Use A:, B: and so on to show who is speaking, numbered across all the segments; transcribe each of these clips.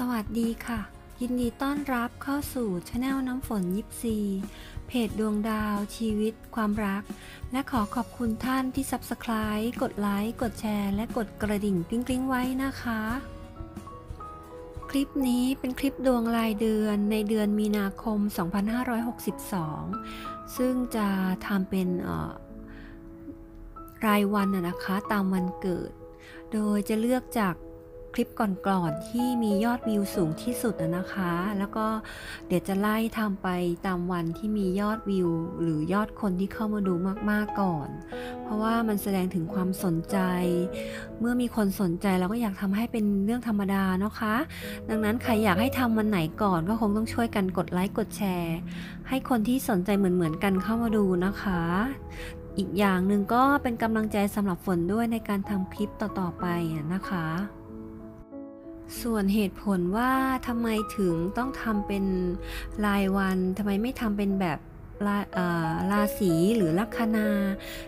A: สวัสดีค่ะ ยินดีต้อนรับเข้าสู่ช anel น้ำฝนยิปซีเพจดวงดาว ชีวิต ความรัก และขอขอบคุณท่านที่ Subscribe กดไลค์กดแชร์ และกดกระดิ่งกริ้งๆไว้นะคะ คลิปนี้เป็นคลิปดวงรายเดือนในเดือนมีนาคม 2562 ซึ่งจะทำเป็นรายวันนะคะ ตามวันเกิด โดยจะเลือกจาก คลิปก่อนๆที่มียอดวิวสูงที่สุดนะคะ แล้วก็เดี๋ยวจะไล่ทำไปตามวันที่มียอดวิว หรือยอดคนที่เข้ามาดูมากๆก่อน เพราะว่ามันแสดงถึงความสนใจ เมื่อมีคนสนใจเราก็อยากทำให้เป็นเรื่องธรรมดานะคะ ดังนั้นใครอยากให้ทำวันไหนก่อนก็คงต้องช่วยกันกดไลค์กดแชร์ ให้คนที่สนใจเหมือนๆกันเข้ามาดูนะคะอีกอย่างหนึ่งก็เป็นกำลังใจสำหรับฝนด้วยในการทำคลิปต่อ ๆ ไปนะคะ ส่วนเหตุผลว่าทำไมถึงต้องทำเป็นรายวันทำไมไม่ทำเป็นแบบราราศีหรือลัคนา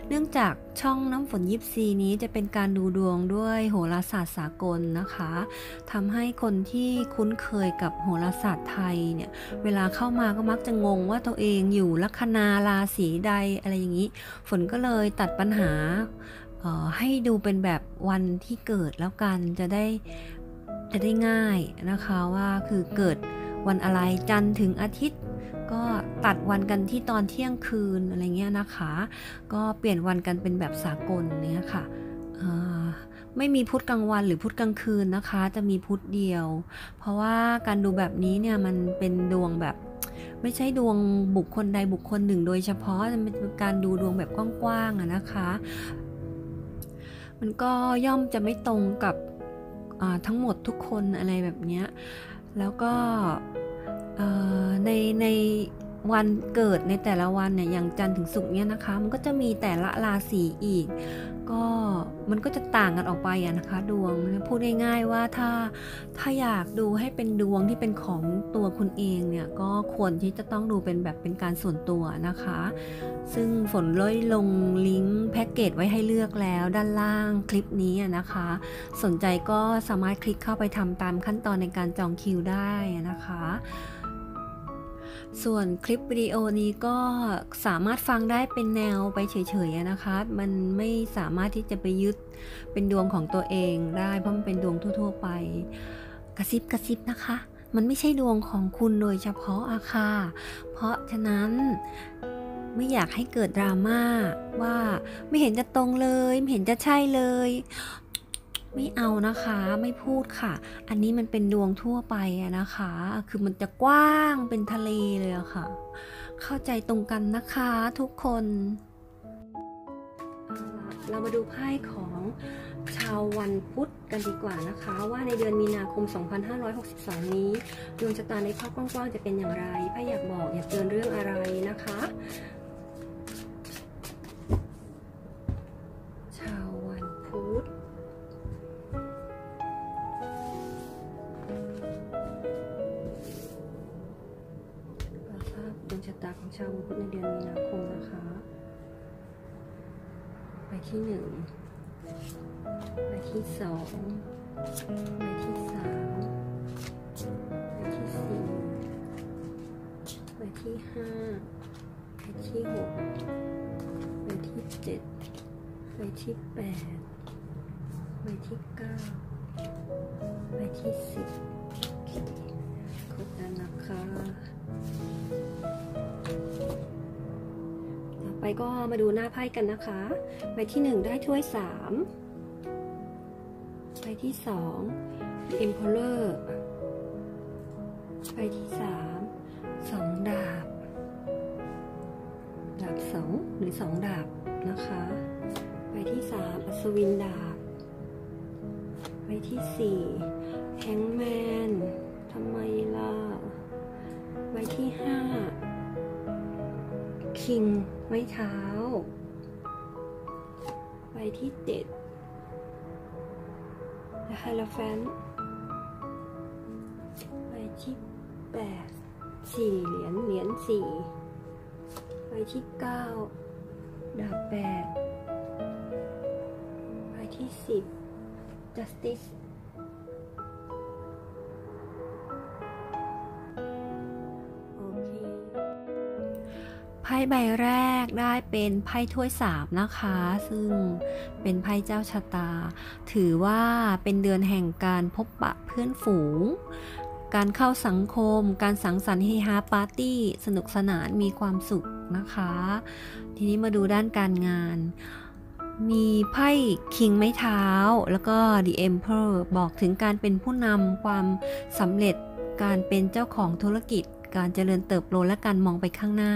A: เนื่องจากช่องน้ำฝนยิปซีนี้จะเป็นการดูดวงด้วยโหราศาสตร์สากลนะคะทำให้คนที่คุ้นเคยกับโหราศาสตร์ไทยเนี่ยเวลาเข้ามาก็มักจะงงว่าตัวเองอยู่ลัคนาราศีใดอะไรอย่างนี้ ฝนก็เลยตัดปัญหาให้ดูเป็นแบบวันที่เกิดแล้วกันจะได้ จะได้ง่ายนะคะว่าคือเกิดวันอะไรจันทร์ถึงอาทิตย์ ก็ตัดวันกันที่ตอนเที่ยงคืนอะไรเงี้ยนะคะ ก็เปลี่ยนวันกันเป็นแบบสากลเนี้ยค่ะไม่มีพุธกลางวันหรือพุธกลางคืนนะคะ จะมีพุธเดียว เพราะว่าการดูแบบนี้เนี่ยมันเป็นดวงแบบไม่ใช่ดวงบุคคลใดบุคคลหนึ่ง โดยเฉพาะมันเป็นการดูดวงแบบกว้างๆนะคะ มันก็ย่อมจะไม่ตรงกับ ทั้งหมดทุกคนอะไรแบบนี้แล้วก็ในในวันเกิดในแต่ละวันเนี่ยอย่างจันทร์ถึงศุกร์เนี่ยนะคะ มันก็จะมีแต่ละราศีอีก มันก็จะต่างกันออกไปอะนะคะ ดวงพูดง่ายๆว่าถ้าถ้าอยากดูให้เป็นดวงที่เป็นของตัวคุณเองเนี่ยก็ควรที่จะต้องดูเป็นแบบเป็นการส่วนตัวนะคะ ซึ่งฝนเลยลงลิงก์แพ็กเกจไว้ให้เลือกแล้วด้านล่างคลิปนี้นะคะ สนใจก็สามารถคลิกเข้าไปทำตามขั้นตอนในการจองคิวได้นะคะ ส่วนคลิปวิดีโอนี้ก็สามารถฟังได้เป็นแนวไปเฉยๆนะคะ มันไม่สามารถที่จะไปยึดเป็นดวงของตัวเองได้เพราะมันเป็นดวงทั่ว ๆ ไป กระซิบกระซิบนะคะ มันไม่ใช่ดวงของคุณโดยเฉพาะอาคาเพราะฉะนั้นไม่อยากให้เกิดดราม่าว่าไม่เห็นจะตรงเลย ไม่เห็นจะใช่เลย ไม่เอานะคะไม่พูดค่ะ อันนี้มันเป็นดวงทั่วไปนะคะ คือมันจะกว้างเป็นทะเลเลยอะค่ะ เข้าใจตรงกันนะคะทุกคนเรามาดูไพ่ของชาววันพุธกันดีกว่านะคะ ว่าในเดือนมีนาคม 2562 นี้ดวงชะตาในภาพกว้างๆจะเป็นอย่างไรไพ่อยากบอกอยากเตือนเรื่องอะไรนะคะ ดวงชะตาของชาวพุธในเดือนมีนาคมนะคะไปที่หนึ่งไปที่สองไปที่สามไปที่สี่ไปที่ห้าไปที่หกไปที่เจ็ดไปที่แปดไปที่เก้าไปที่สิบกดดันนะคะ ไปก็มาดูหน้าไพ่กันนะคะ ใบที่หนึ่งได้ถ้วยสามใบที่สอง Emperor ใบที่สามสองดาบ ดาบสองหรือสองดาบนะคะใบที่สามอัศวินดาบใบที่สี่แฮงแมนทำไมล่ะ ใบที่ห้าคิงไม้เท้าใบที่เจ็ด The Hierophant ใบที่แปดสี่เหรียญเหรียญสี่ใบที่เก้าดาบแปดใบที่สิบ Justice พ่ใบแรกได้เป็นไพ่ถ้วยสามนะคะ ซึ่งเป็นไพ่เจ้าชะตา ถือว่าเป็นเดือนแห่งการพบปะเพื่อนฝูง การเข้าสังคม การสังสรรค์เฮฮาปาร์ตี้ สนุกสนานมีความสุขนะคะ ทีนี้มาดูด้านการงาน มีไพ่คิงไม้เท้า แล้วก็ The Emperor บอกถึงการเป็นผู้นำความสำเร็จการเป็นเจ้าของธุรกิจ การเจริญเติบโตและการมองไปข้างหน้า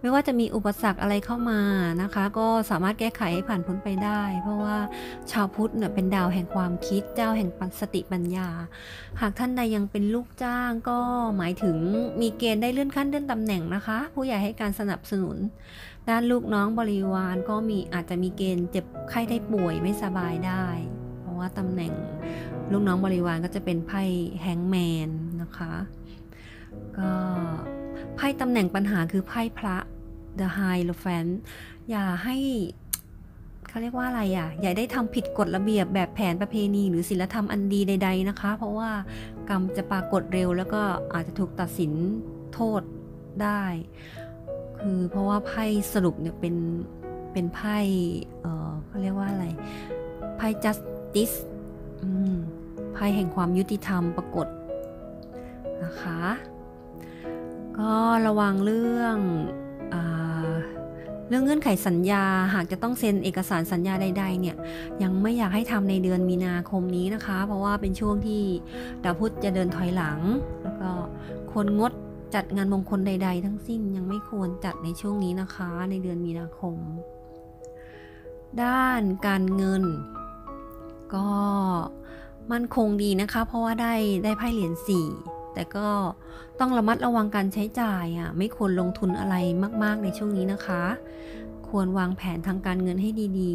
A: ไม่ว่าจะมีอุปสรรคอะไรเข้ามานะคะ ก็สามารถแก้ไขให้ผ่านพ้นไปได้ เพราะว่าชาวพุทธเนี่ยเป็นดาวแห่งความคิดเจ้าแห่งสติปัญญา หากท่านใดยังเป็นลูกจ้างก็หมายถึงมีเกณฑ์ได้เลื่อนขั้นเลื่อนตำแหน่งนะคะ ผู้ใหญ่ให้การสนับสนุน ด้านลูกน้องบริวารก็มีอาจจะมีเกณฑ์เจ็บไข้ได้ป่วยไม่สบายได้ เพราะว่าตำแหน่งลูกน้องบริวารก็จะเป็นไพ่แฮงแมนนะคะ ก็ไพ่ตำแหน่งปัญหาคือไพ่พระ The High l o f a n อย่าให้เขาเรียกว่าอะไรอะ อย่าได้ทำผิดกฎระเบียบแบบแผนประเพณีหรือศีลธรรมอันดีใด ๆนะคะ เพราะว่ากรรมจะปรากฏเร็วแล้วก็อาจจะถูกตัดสินโทษได้ คือเพราะว่าไพ่สรุปเนี่ยเป็นเป็นไพ่เออเขาเรียกว่าอะไร ไพ่ justice ไพ่แห่งความยุติธรรมปรากฏนะคะ ก็ระวังเรื่องอเรื่องเงื่อนไขสัญญา หากจะต้องเซ็นเอกสารสัญญาใด ๆ เนี่ย ยังไม่อยากให้ทำในเดือนมีนาคมนี้นะคะ เพราะว่าเป็นช่วงที่ดาวพุธจะเดินถอยหลัง แล้วก็ควรงดจัดงานมงคลใด ๆ ทั้งสิ้นยังไม่ควรจัดในช่วงนี้นะคะ ในเดือนมีนาคม ด้านการเงิน ก็มั่นคงดีนะคะ เพราะว่าได้ได้ไพ่เหรียญสี่ แต่ก็ต้องระมัดระวังการใช้จ่ายอะไม่ควรลงทุนอะไรมาก ๆ ในช่วงนี้นะคะ ควรวางแผนทางการเงินให้ดี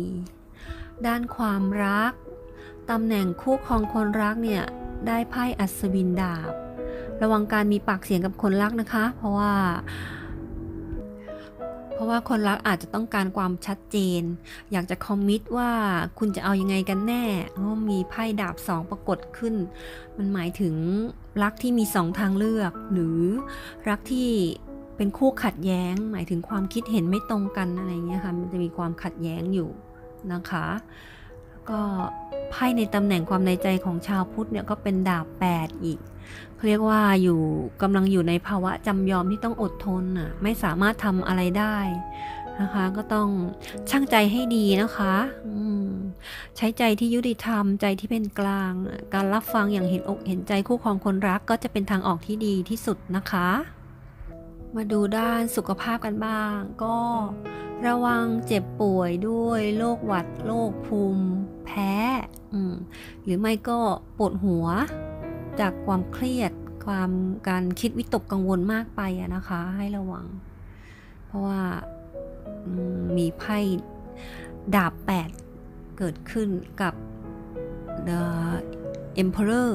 A: ๆ ด้านความรักตำแหน่งคู่ครองคนรักเนี่ยได้ไพ่อัศวินดาบ ระวังการมีปากเสียงกับคนรักนะคะ เพราะว่า เพราะว่าคนรักอาจจะต้องการความชัดเจน อยากจะคอมมิตว่าคุณจะเอายังไงกันแน่มีไพ่ดาบสองปรากฏขึ้น มันหมายถึงรักที่มีสองทางเลือก หรือรักที่เป็นคู่ขัดแย้ง หมายถึงความคิดเห็นไม่ตรงกันอะไรเงี้ยค่ะ มันจะมีความขัดแย้งอยู่นะคะ ก็ไพ่ในตำแหน่งความในใจของชาวพุทธเนี่ยก็เป็นดาบแปดอีกเขาเรียกว่าอยู่กำลังอยู่ในภาวะจำยอมที่ต้องอดทนอะไม่สามารถทำอะไรได้นะคะ ก็ต้องช่างใจให้ดีนะคะใช้ใจที่ยุติธรรมใจที่เป็นกลาง การรับฟังอย่างเห็นอกเห็นใจคู่ครองคนรักก็จะเป็นทางออกที่ดีที่สุดนะคะ มาดูด้านสุขภาพกันบ้าง ก็ ระวังเจ็บป่วยด้วยโรคหวัดโรคภูมิแพ้หรือไม่ก็ปวดหัว จากความเครียดความการคิดวิตกกังวลมากไปนะคะ ให้ระวัง เพราะว่ามีไพ่ดาบแปดเกิดขึ้นกับ The Emperor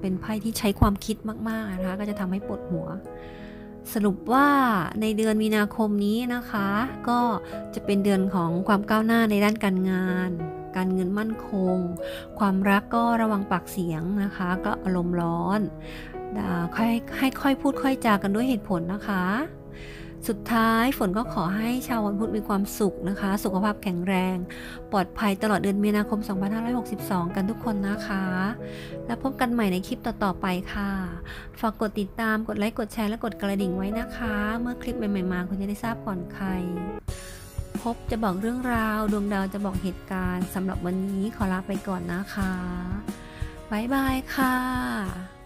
A: เป็นไพ่ที่ใช้ความคิดมาก ๆ นะคะ ก็จะทำให้ปวดหัว สรุปว่าในเดือนมีนาคมนี้นะคะ ก็จะเป็นเดือนของความก้าวหน้าในด้านการงาน การเงินมั่นคง ความรักก็ระวังปากเสียงนะคะ ก็อารมณ์ร้อนค่อยให้ค่อยพูดค่อยจากันด้วยเหตุผลนะคะ สุดท้ายฝนก็ขอให้ชาววันพุธมีความสุขนะคะ สุขภาพแข็งแรง ปลอดภัยตลอดเดือนมีนาคม 2562 กันทุกคนนะคะ แล้วพบกันใหม่ในคลิปต่อๆไปค่ะ ฝากกดติดตามกดไลค์กดแชร์และกดกระดิ่งไว้นะคะ เมื่อคลิปใหม่ๆมาคุณจะได้ทราบก่อนใคร พบจะบอกเรื่องราว ดวงดาวจะบอกเหตุการณ์สำหรับวันนี้ขอลาไปก่อนนะคะบ๊ายบายค่ะ